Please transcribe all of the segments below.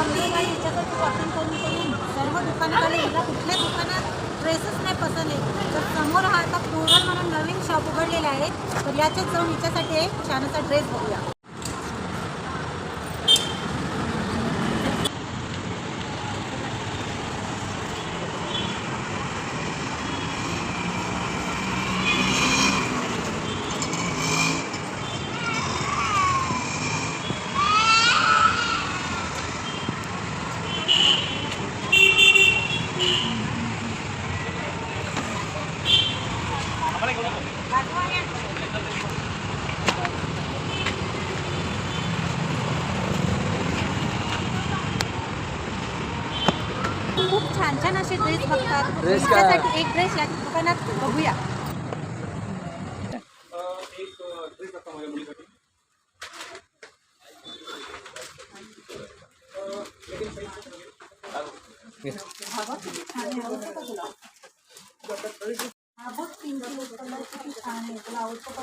Shopping करून करून सर्व दुकानात आले. हिला कुठल्या दुकानात? ड्रेसच नाही पसंत आहे तर समोर हा आता म्हणून नवीन शॉप उघडलेले आहे. तर याच्यात जाऊन हिच्यासाठी एक छान असा ड्रेस बघूया. खूप छान छान असे ड्रेस बघतात Dress एक ड्रेस या दुकानात बघूया एक ड्रेस आता माझ्या मुलीसाठी हा बघ, किती छान आहे. आवडतं का तुला? हा बघ, pink color किती छान आहे. तुला आवडतो का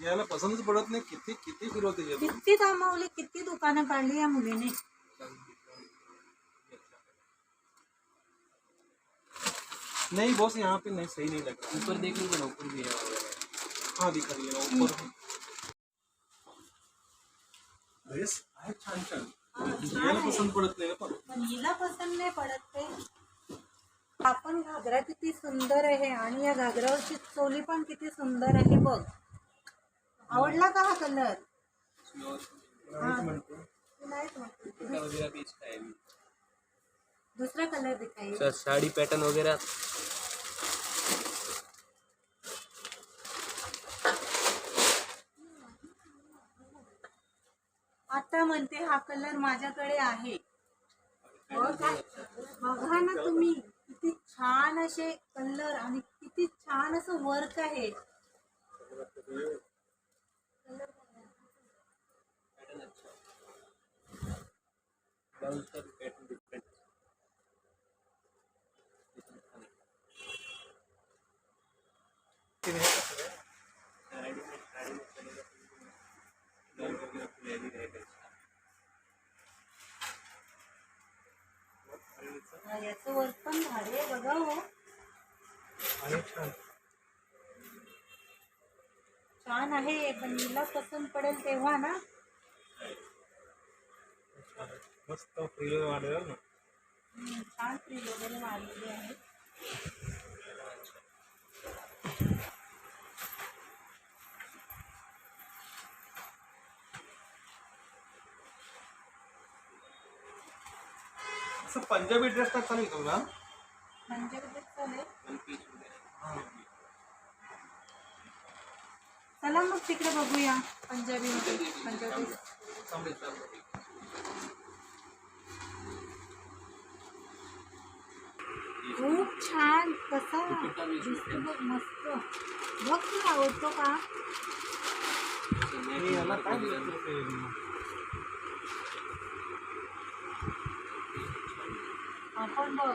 पसंतच पडत नाही. किती किती फिरवते हे. किती थांबवली किती दुकानं काढली या मुलीने? नहीं बॉस यहाँ पे नहीं सही नहीं लग रहा. ऊपर देख लीजिए ना ऊपर भी है हाँ दिखा रही है ऊपर ड्रेस आहे छान छान। याला पसंत पडत नाही पण पण हिला पसंत नाही पडत ते. आपण घागरा किती सुंदर आहे आणि या घागरावरची चोली पण किती सुंदर आहे बघ. आवडला का हा कलर? दुसरा कलर दिखाई. सर साड़ी पैटर्न वगैरह आता म्हणते हा कलर माझ्याकडे आहे. हो? बघा ना तुम्ही किती छान असे कलर आणि किती छान असं वर्क आहे. ब्लाउज का भी पैटर्न डिफरेंट याचं वर्क पण भारी आहे बघा हो. आणि छान. छान आहे पण हिला पसंत पडेल तेव्हा ना. मस्त फ्री वाढेल ना. छान फ्री वगैरे मारलेली आहे. असं पंजाबी ड्रेस टाक चालू आहे तुला? म्हणजे कसं चालेल चला मग तिकडे बघूया पंजाबी मध्ये पंजाबी. खूप छान कसा दिसतो बघ मस्त. बघ तुला आवडतो का? आपण बघ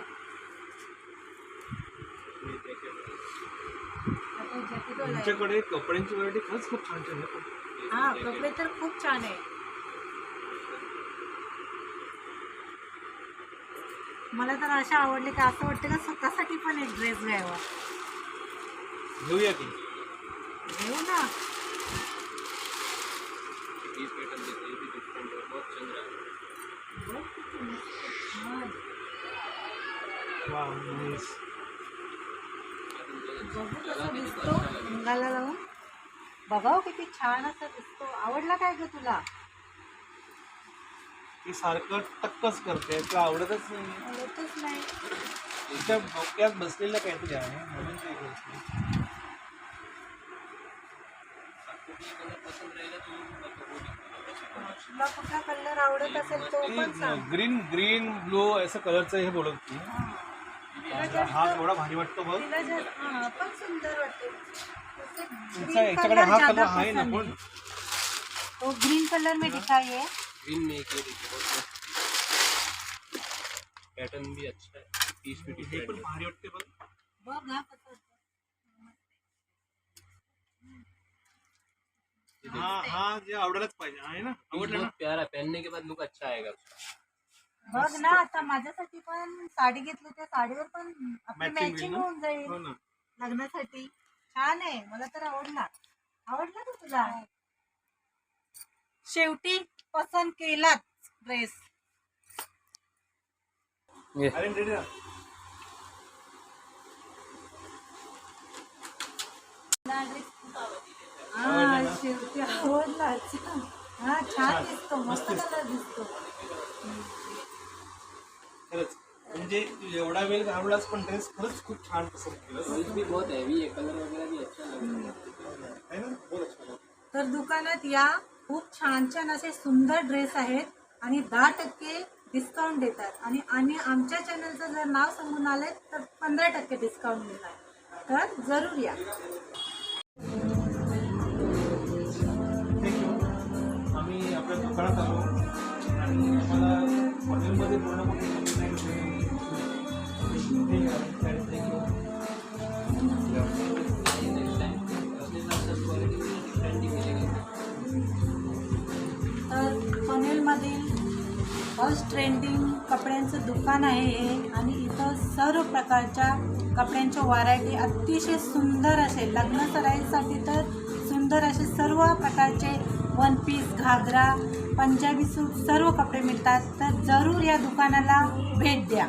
आता jacket वाला आहे. तुमच्याकडे कपड्यांची व्हरायटी खरंच खूप छान छान आहे. हा कपडे तर खूप छान आहे. मला तर अशा आवडले का असं वाटतं का स्वतःसाठी पण एक ड्रेस घ्यावा. घेऊया की? घेऊ ना ये पैटर्न देखो ये भी डिफरेंट है बहुत चल रहा है बघ किती मस्त छान. वा नाईस बघू कसा दिसतो अंगाला लावून बघाव किती छान असा दिसतो आवडला काय ग तुला ती सारखं टक्कच करते तुला आवडतच नाही. आवडतच नाही तिच्या डोक्यात बसलेलं काहीतरी आहे म्हणून ते करते. तो तुला कुठला कलर आवडत असेल तो पण सांग. ग्रीन ग्रीन ब्लू असं कलरचं हे बोलत तुला हा एवढा भारी वाटतो बघ. हा तुमचा याच्याकडे हा कलर आहे ना तो ग्रीन कलर में दिखाइए ग्रीन में एक ये देखिए बहुत पैटर्न भी अच्छा है. पीस भी हे पण है. भारी वाटते बघ. बघ हा होतं. हा हा जे आवडायलाच पाहिजे आहे ना? आवडलं ना? प्यारा पहनने के बाद लुक अच्छा आएगा उसका. बघ ना आता माझ्यासाठी पण साडी घेतली त्या साडीवर पण आपली Matching होईल मॅचिंग ना? होऊन जाईल. हो ना. लग्नासाठी. छान आहे. मला तर आवडला. आवडला का तुला? शेवटी पसंत केलाच ड्रेस अरे रेडी ना. हा शेवटी आवडलाच. हा छान दिसतो. मस्त कलर दिसतो. खरंच. म्हणजे एवढा वेळ घालवलास पण ड्रेस खरंच खूप छान पसंत केलं. पीस भी बहुत हैवी कलर वगैरह भी अच्छा लग रहा आहे ना बहुत अच्छा लगा. तर दुकानात या खूप छान छान असे सुंदर ड्रेस आहेत आणि दहा टक्के डिस्काउंट देतात. आणि आणि आमच्या चॅनलचं जर नाव सांगून आले तर पंधरा टक्के डिस्काउंट मिळणार. तर जरूर या. आम्ही आपल्या दुकानात आलो. फर्स्ट ट्रेंडिंग कपड्यांचं दुकान आहे हे आणि इथं सर्व प्रकारच्या कपड्यांच्या व्हरायटी अतिशय सुंदर असे लग्न सराईसाठी तर सुंदर असे सर्व प्रकारचे वन पीस घागरा पंजाबी सूट सर्व कपडे मिळतात. तर जरूर या दुकानाला भेट द्या.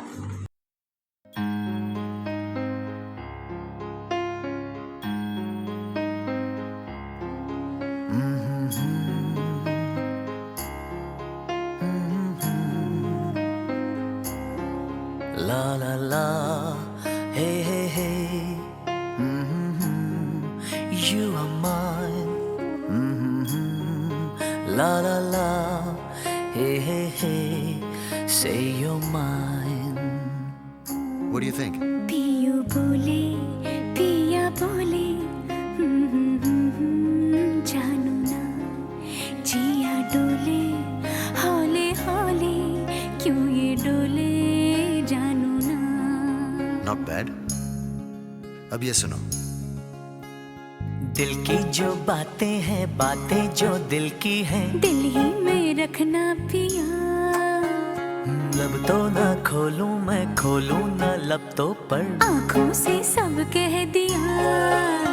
Hey hey hey, say you're mine. What do you think? पियू बोले पिया बोले जानू ना जिया डोले हौले हौले क्यों ये डोले जानू ना Not bad. अब ये सुनो दिल की जो बातें हैं बातें जो दिल की हैं दिल ही में रखना पिया। लब तो ना खोलूं मैं खोलूं ना लब तो पर आंखों से सब कह दिया।